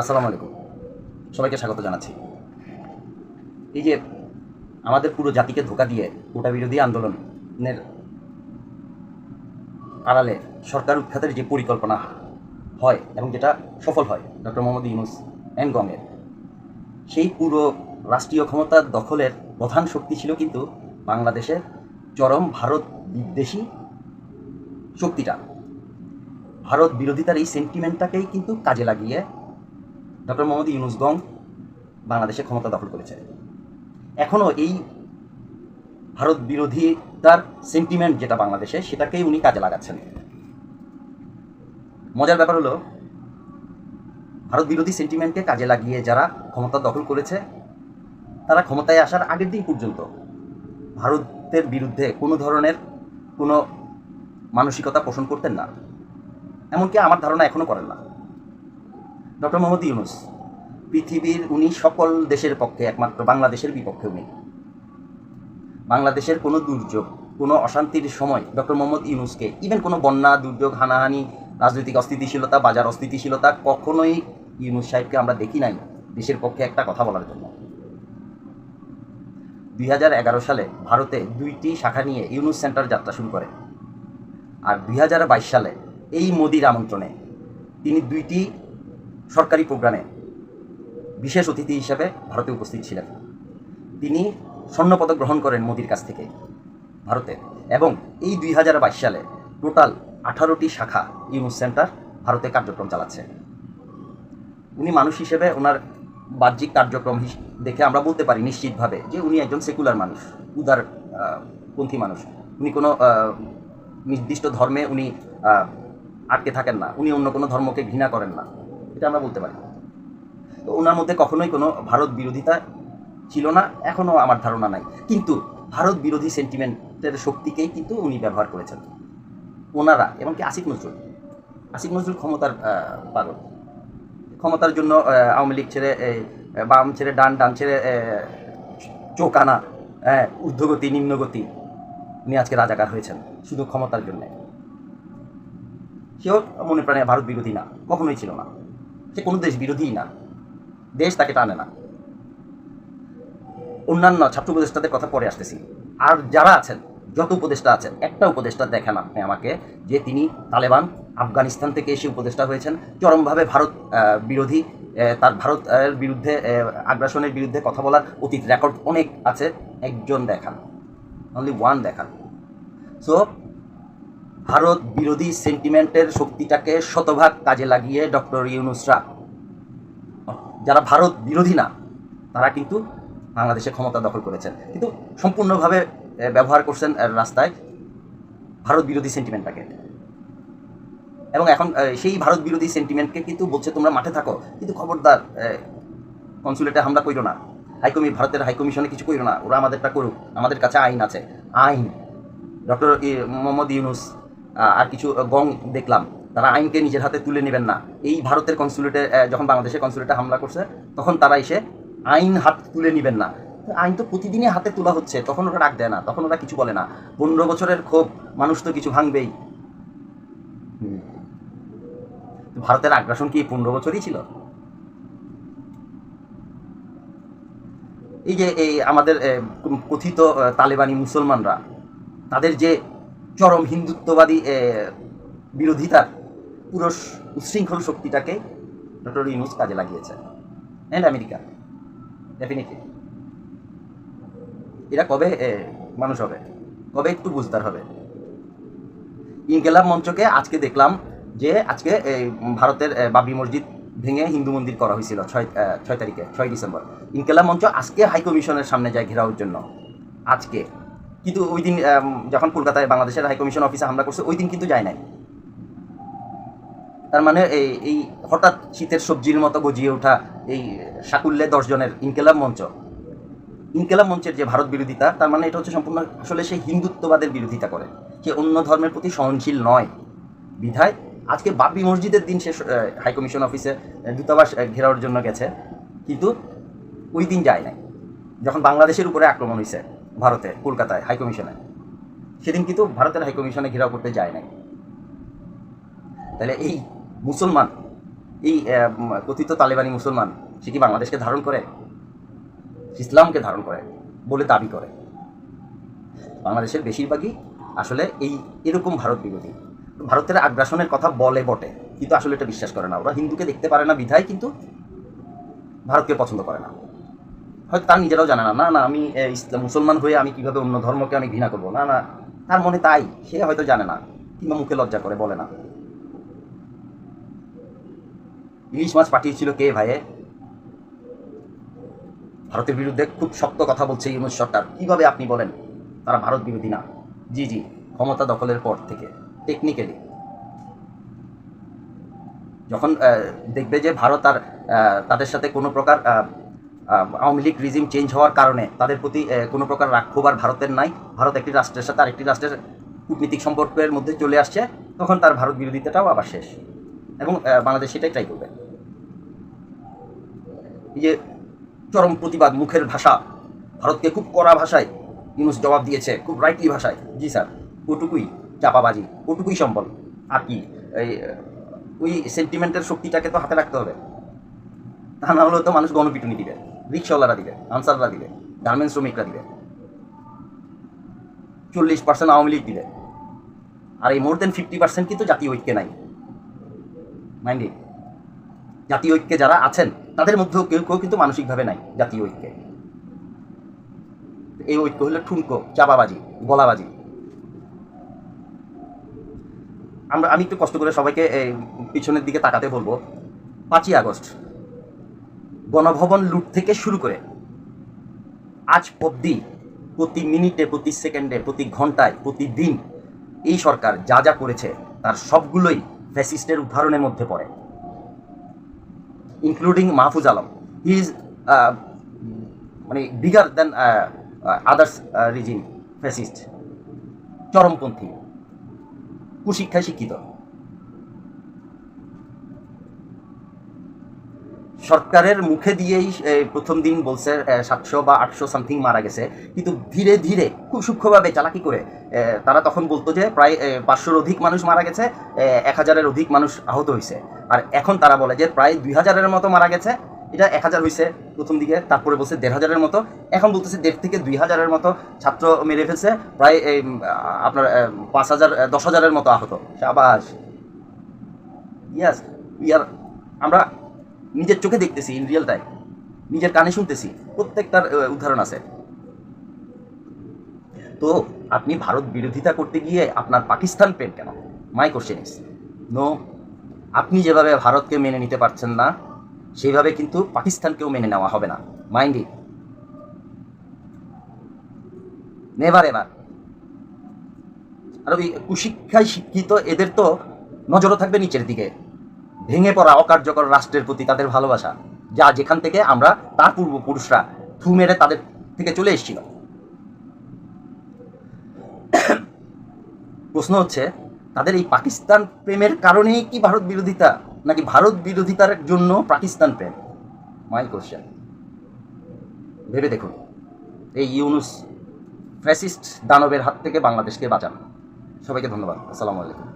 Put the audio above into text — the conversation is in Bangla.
আসসালামু আলাইকুম। সবাইকে স্বাগত জানাচ্ছি। এই যে আমাদের পুরো জাতিকে ধোকা দিয়ে গোটা বিরোধী আন্দোলনের আড়ালে সরকার উৎখাতের যে পরিকল্পনা হয় এবং যেটা সফল হয়, ডক্টর মোহাম্মদ ইউনুস অ্যান্ড গঙ্গের সেই পুরো রাষ্ট্রীয় ক্ষমতা দখলের প্রধান শক্তি ছিল কিন্তু বাংলাদেশের চরম ভারত বিদ্বেষী শক্তিটা। ভারত বিরোধিতার এই সেন্টিমেন্টটাকেই কিন্তু কাজে লাগিয়ে ডক্টর মোহাম্মদ ইউনুস গং বাংলাদেশে ক্ষমতা দখল করেছে। এখনও এই ভারত বিরোধিতার সেন্টিমেন্ট যেটা বাংলাদেশে, সেটাকেই উনি কাজে লাগাচ্ছেন। মজার ব্যাপার হলো, ভারত বিরোধী সেন্টিমেন্টকে কাজে লাগিয়ে যারা ক্ষমতা দখল করেছে, তারা ক্ষমতায় আসার আগের দিন পর্যন্ত ভারতের বিরুদ্ধে কোনো ধরনের কোনো মানসিকতা পোষণ করতেন না। এমনকি আমার ধারণা এখনও করেন না। ডক্টর মোহাম্মদ ইউনুস, পৃথিবীর উনি সকল দেশের পক্ষে, একমাত্র বাংলাদেশের বিপক্ষে উনি। বাংলাদেশের কোনো দুর্যোগ, কোনো অশান্তির সময় ডক্টর মোহাম্মদ ইউনুসকে ইভেন কোনো বন্যা, দুর্যোগ, হানাহানি, রাজনৈতিক অস্থিতিশীলতা, বাজার অস্থিতিশীলতা কখনোই ইউনুস সাহেবকে আমরা দেখি নাই দেশের পক্ষে একটা কথা বলার জন্য। দুই হাজার এগারো সালে ভারতে দুইটি শাখা নিয়ে ইউনুস সেন্টার যাত্রা শুরু করে। আর দুই হাজার বাইশ সালে এই মোদির আমন্ত্রণে তিনি দুইটি সরকারি প্রোগ্রামে বিশেষ অতিথি হিসেবে ভারতে উপস্থিত ছিলেন। তিনি স্বর্ণপদক গ্রহণ করেন মোদির কাছ থেকে ভারতে এবং এই দুই হাজার বাইশ সালে টোটাল আঠারোটি শাখা ইউনুস সেন্টার ভারতে কার্যক্রম চালাচ্ছে। উনি মানুষ হিসেবে ওনার বাহ্যিক কার্যক্রম দেখে আমরা বলতে পারি নিশ্চিতভাবে যে উনি একজন সেকুলার মানুষ, উদার পন্থী মানুষ। উনি কোনো নির্দিষ্ট ধর্মে উনি আটকে থাকেন না। উনি অন্য কোনো ধর্মকে ঘৃণা করেন না। এটা আমরা বলতে পারি। তো ওনার মধ্যে কখনোই কোনো ভারত বিরোধিতা ছিল না, এখনও আমার ধারণা নাই। কিন্তু ভারত বিরোধী সেন্টিমেন্টের শক্তিকেই কিন্তু উনি ব্যবহার করেছেন। ওনারা এমনকি আসিফ নজরুল। আসিফ নজরুল ক্ষমতার পাগল। ক্ষমতার জন্য আওয়ামী লীগ ছেড়ে বাম ছেড়ে, ডান ডান ছেড়ে চোখ আনা হ্যাঁ ঊর্ধ্বগতি, নিম্নগতি উনি আজকে রাজাকার হয়েছেন, শুধু ক্ষমতার জন্যে। সেও মনে প্রাণে ভারত বিরোধী না, কখনোই ছিল না। সে কোনো দেশ বিরোধীই না। দেশ তাকে টানে না। অন্যান্য ছাত্র উপদেষ্টাদের কথা পরে আসতেছি। আর যারা আছেন, যত উপদেষ্টা আছেন, একটা উপদেষ্টা দেখেন আপনি আমাকে যে তিনি তালেবান, আফগানিস্তান থেকে এসে উপদেষ্টা হয়েছেন। চরমভাবে ভারত বিরোধী তার ভারতের বিরুদ্ধে আগ্রাসনের বিরুদ্ধে কথা বলার অতীত রেকর্ড অনেক আছে। একজন দেখান অনলি ওয়ান দেখান। সো ভারত বিরোধী সেন্টিমেন্টের শক্তিটাকে শতভাগ কাজে লাগিয়ে ডক্টর ইউনুসরা। যারা ভারত বিরোধী না, তারা কিন্তু বাংলাদেশে ক্ষমতা দখল করেছেন। কিন্তু সম্পূর্ণভাবে ব্যবহার করছেন রাস্তায় ভারত বিরোধী সেন্টিমেন্টটাকে এবং এখন সেই ভারত বিরোধী সেন্টিমেন্টকে কিন্তু বলছে, তোমরা মাঠে থাকো। কিন্তু খবরদার কনসুলেটে হামলা করো না। হাইকমি, ভারতের হাইকমিশনে কিছু করো না। ওরা আমাদেরটা করুক। আমাদের কাছে আইন আছে। আইন। ডক্টর মোহাম্মদ ইউনুস আর কিছু গং দেখলাম। তারা আইনকে নিজের হাতে তুলে নেবেন না। এই ভারতের কনসুলেটে যখন বাংলাদেশের কনসুলেটে হামলা করছে, তখন তারা এসে আইন হাত তুলে নেবেন না। আইন তো প্রতিদিনই হাতে তোলা হচ্ছে, তখন ওরা ডাক দেয় না, তখন ওরা কিছু বলে না। পনেরো বছরের ক্ষোভ, মানুষ তো কিছু ভাঙবেই। ভারতের আগ্রাসন কি পনেরো বছরই ছিল? এই যে, এই আমাদের কথিত তালেবানি মুসলমানরা, তাদের যে চরম হিন্দুত্ববাদী বিরোধিতার পুরো উচ্ছৃঙ্খল শক্তিটাকে ডক্টর ইউনুস কাজে লাগিয়েছে অ্যান্ড আমেরিকা ডেফিনেটলি এরা কবে মানুষ হবে? কবে একটু বুঝদার হবে? ইনকেলাব মঞ্চকে আজকে দেখলাম যে আজকে ভারতের বাবরি মসজিদ ভেঙে হিন্দু মন্দির করা হয়েছিল ছয় ছয় তারিখে, ছয় ডিসেম্বর। ইনকেলাব মঞ্চ আজকে হাইকমিশনের সামনে যায় ঘেরাওর জন্য। আজকে। কিন্তু ওই দিন যখন কলকাতায় বাংলাদেশের হাইকমিশন অফিসে হামলা করছে, ওই দিন কিন্তু যায় নাই। তার মানে এই এই হঠাৎ শীতের সবজির মতো গজিয়ে ওঠা এই সাকুল্যে দশজনের ইনকেলাব মঞ্চ। ইনকেলাব মঞ্চের যে ভারত বিরোধিতা, তার মানে এটা হচ্ছে সম্পূর্ণ আসলে সেই হিন্দুত্ববাদের বিরোধিতা করে। সে অন্য ধর্মের প্রতি সহনশীল নয়। বিধায় আজকে বাবরি মসজিদের দিন সে হাইকমিশন অফিসে দূতাবাস ঘেরাওয়ার জন্য গেছে। কিন্তু ওই দিন যায় নাই। যখন বাংলাদেশের উপরে আক্রমণ হয়েছে ভারতে, কলকাতায় হাই কমিশনে সেদিন কিন্তু ভারতের হাইকমিশনে ঘেরাও করতে যায় নাই। তাহলে এই মুসলমান, এই কথিত তালেবানি মুসলমান, সে কি বাংলাদেশকে ধারণ করে? ইসলামকে ধারণ করে বলে দাবি করে। বাংলাদেশের বেশিরভাগই আসলে এই, এরকম ভারত বিরোধী। ভারতের আগ্রাসনের কথা বলে বটে, কিন্তু আসলে এটা বিশ্বাস করে না। ওরা হিন্দুকে দেখতে পারে না, বিধায় কিন্তু ভারতকে পছন্দ করে না। হয়তো তার নিজেরাও জানে না না না, আমি ইসলাম মুসলমান হয়ে আমি কীভাবে অন্য ধর্মকে আমি ঘৃণা করব? না না, তার মনে তাই, সে হয়তো জানে না, কিংবা মুখে লজ্জা করে, বলে না। ইলিশ মাছ পাঠিয়েছিল কে ভাইয়ে ভারতের বিরুদ্ধে খুব শক্ত কথা বলছে ইউনুস সরকার, কীভাবে আপনি বলেন? তারা ভারত বিরোধী না। জি জি, ক্ষমতা দখলের পর থেকে টেকনিক্যালি যখন দেখবে যে ভারত আর তাদের সাথে কোনো প্রকার আওয়ামী লীগ রিজিম চেঞ্জ হওয়ার কারণে তাদের প্রতি কোনো প্রকার রাক্ষোভ আর ভারতের নাই। ভারত একটি রাষ্ট্রের সাথে আরেকটি রাষ্ট্রের কূটনীতিক সম্পর্কের মধ্যে চলে আসছে, তখন তার ভারত বিরোধিতাটাও আবার শেষ। এবং বাংলাদেশ সেটাই ট্রাই করবে। যে চরম প্রতিবাদ, মুখের ভাষা, ভারতকে খুব কড়া ভাষায় ইউনুস জবাব দিয়েছে, খুব রাইটলি ভাষায়। জি স্যার, ওটুকুই চাপাবাজি, ওটুকুই সম্বল। আর কি ওই সেন্টিমেন্টের শক্তিটাকে তো হাতে রাখতে হবে। তা না হলে তো মানুষ গণপিটুনি দিবে। রিক্সাওয়ালারা দিবে, আনসাররা দিবে, গার্মেন্টস শ্রমিকরা দিবে। চল্লিশ পার্সেন্ট আওয়ামী লীগ দিবে। আর এই মোর দেন ফিফটি পার্সেন্ট কিন্তু জাতীয় ঐক্যে নাই। মাইন্ডে জাতীয় ঐক্যে যারা আছেন, তাদের মধ্যেও কেউ কেউ কিন্তু মানসিকভাবে নাই জাতীয় ঐক্যে। এই ঐক্য হলো ঠুনকো চাপাবাজি গলাবাজি। আমরা, আমি একটু কষ্ট করে সবাইকে পিছনের দিকে তাকাতে বলব। পাঁচই আগস্ট গণভবন লুট থেকে শুরু করে আজ অবধি, প্রতি মিনিটে, প্রতি সেকেন্ডে, প্রতি ঘন্টায়, প্রতিদিন এই সরকার যা যা করেছে, তার সবগুলোই ফ্যাসিস্টের উদাহরণের মধ্যে পড়ে। Including Mahfuz Alam. He is মানে bigger than others regime fascist চরমপন্থী। কুশিক্ষায় শিক্ষিত। সরকারের মুখে দিয়েই প্রথম দিন বলছে সাতশো বা আটশো সামথিং মারা গেছে। কিন্তু ধীরে ধীরে খুব সূক্ষ্মভাবে চালাকি করে তারা তখন বলতো যে প্রায় পাঁচশোর অধিক মানুষ মারা গেছে এক হাজারের অধিক মানুষ আহত হয়েছে। আর এখন তারা বলে যে প্রায় দুই হাজারের মতো মারা গেছে এটা এক হাজার হয়েছে প্রথম দিকে তারপরে বলছে দেড় হাজারের মতো। এখন বলতেছে দেড় থেকে দুই হাজারের মতো ছাত্র মেরে ফেলছে প্রায় এই, আপনার পাঁচ হাজার দশ হাজারের মতো আহত। সাবাস। ইয়াস ইয়ার আমরা নিজের চোখে দেখতেছি ইন রিয়েল টাইম নিজের কানে শুনতেছি, প্রত্যেকটার উদাহরণ আছে। তো আপনি ভারত বিরোধিতা করতে গিয়ে আপনার পাকিস্তান প্রেম কেন? মাই কোশ্চেন ইস নো আপনি যেভাবে ভারতকে মেনে নিতে পারছেন না সেইভাবে কিন্তু পাকিস্তানকেও মেনে নেওয়া হবে না। মাইন্ড ইট নেভার এবার আর ওই কুশিক্ষায় শিক্ষিত এদের তো নজরও থাকবে নিচের দিকে। ভেঙে পড়া অকার্যকর রাষ্ট্রের প্রতি তাদের ভালোবাসা, যা যেখান থেকে আমরা তার পূর্বপুরুষরা থু মেরে তাদের থেকে চলে এসেছিল। প্রশ্ন হচ্ছে, তাদের এই পাকিস্তান প্রেমের কারণেই কি ভারত বিরোধিতা, নাকি ভারত বিরোধিতার জন্য পাকিস্তান প্রেম? মাই কোশ্চেন ভেবে দেখুন, এই ইউনুস ফ্যাসিস্ট দানবের হাত থেকে বাংলাদেশকে বাঁচান। সবাইকে ধন্যবাদ। আসসালামু আলাইকুম।